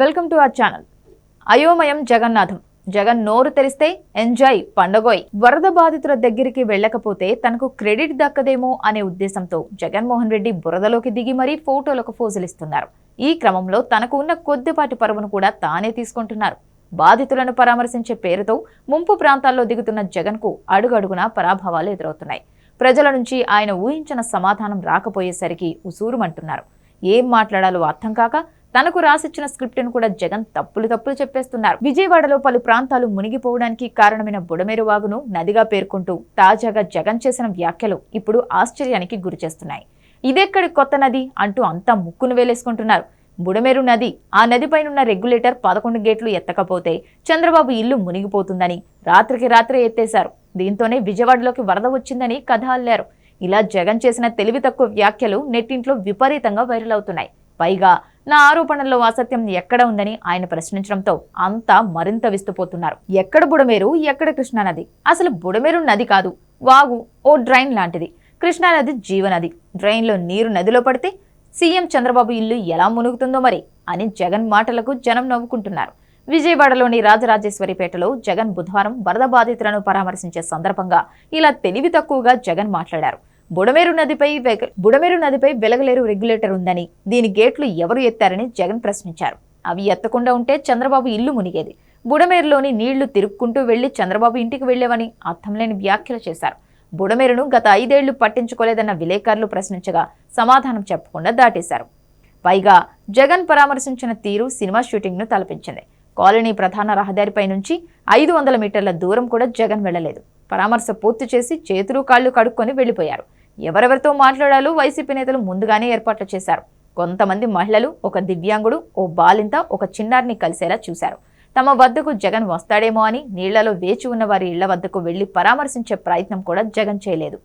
Welcome to our channel. అయోమయం జగన్నాథం. జగన్ నోరు తెరిస్తే ఎంజాయ్ పండగోయ్. వరద బాధితుల దగ్గరికి వెళ్ళకపోతే తనకు క్రెడిట్ దక్కదేమో అనే ఉద్దేశంతో జగన్మోహన్ రెడ్డి బురదలోకి దిగి మరీ ఫోటోలకు ఫోజులిస్తున్నారు. ఈ క్రమంలో తనకు ఉన్న కొద్దిపాటి పరువును కూడా తానే తీసుకుంటున్నారు. బాధితులను పరామర్శించే పేరుతో ముంపు ప్రాంతాల్లో దిగుతున్న జగన్కు అడుగడుగునా పరాభవాలు ఎదురవుతున్నాయి. ప్రజల నుంచి ఆయన ఊహించిన సమాధానం రాకపోయేసరికి ఉసూరుమంటున్నారు. ఏం మాట్లాడాలో అర్థం కాక తనకు రాసిచ్చిన స్క్రిప్ట్ను కూడా జగన్ తప్పులు తప్పులు చెప్పేస్తున్నారు. విజయవాడలో పలు ప్రాంతాలు మునిగిపోవడానికి కారణమైన బుడమేరు వాగును నదిగా పేర్కొంటూ తాజాగా జగన్ చేసిన వ్యాఖ్యలు ఇప్పుడు ఆశ్చర్యానికి గురిచేస్తున్నాయి ఇదెక్కడి కొత్త నది అంటూ అంతా ముక్కును వేలేసుకుంటున్నారు. బుడమేరు నది ఆ నదిపైనున్న రెగ్యులేటర్ పదకొండు గేట్లు ఎత్తకపోతే చంద్రబాబు ఇల్లు మునిగిపోతుందని రాత్రికి రాత్రే ఎత్తేశారు. దీంతోనే విజయవాడలోకి వరద వచ్చిందని కథ అల్లారు. ఇలా జగన్ చేసిన తెలివి తక్కువ వ్యాఖ్యలు నెట్టింట్లో విపరీతంగా వైరల్ అవుతున్నాయి. పైగా నా ఆరోపణల్లో అసత్యం ఎక్కడ ఉందని ఆయన ప్రశ్నించడంతో అంతా మరింత విస్తుపోతున్నారు. ఎక్కడ బుడమేరు ఎక్కడ కృష్ణానది? అసలు బుడమేరు నది కాదు వాగు ఓ డ్రైన్ లాంటిది. కృష్ణానది జీవనది. డ్రైన్లో నీరు నదిలో పడితే సీఎం చంద్రబాబు ఇల్లు ఎలా మునుగుతుందో మరి అని జగన్ మాటలకు జనం నవ్వుకుంటున్నారు. విజయవాడలోని రాజరాజేశ్వరిపేటలో జగన్ బుధవారం వరద బాధితులను పరామర్శించే సందర్భంగా ఇలా తెలివి తక్కువగా జగన్ మాట్లాడారు. బుడమేరు నదిపై బుడమేరు నదిపై వెలగలేరు రెగ్యులేటర్ ఉందని దీని గేట్లు ఎవరు ఎత్తారని జగన్ ప్రశ్నించారు. అవి ఎత్తకుండా ఉంటే చంద్రబాబు ఇల్లు మునిగేది. బుడమేరులోని నీళ్ళు తిరుక్కుంటూ వెళ్ళి చంద్రబాబు ఇంటికి వెళ్ళేవని అర్థం లేని వ్యాఖ్యలు చేశారు. బుడమేరును గత ఐదేళ్ళు పట్టించుకోలేదన్న విలేకరులు ప్రశ్నించగా సమాధానం చెప్పకుండా దాటేశారు. పైగా జగన్ పరామర్శించిన తీరు సినిమా షూటింగ్ను తలపించింది. కాలనీ ప్రధాన రహదారిపై నుంచి ఐదు వందల మీటర్ల దూరం కూడా జగన్ వెళ్ళలేదు పరామర్శ పూర్తి చేసి చేతులు కాళ్ళు కడుక్కొని వెళ్ళిపోయారు. ఎవరెవరితో మాట్లాడాలో వైసీపీ నేతలు ముందుగానే ఏర్పాట్లు చేశారు. కొంతమంది మహిళలు ఒక దివ్యాంగుడు ఓ బాలింత ఒక చిన్నారిని కలిసేలా చూశారు. తమ వద్దకు జగన్ వస్తాడేమో అని నీళ్ళలో వేచి ఉన్న వారి ఇళ్ళ వద్దకు వెళ్ళి పరామర్శించే ప్రయత్నం కూడా జగన్ చేయలేదు.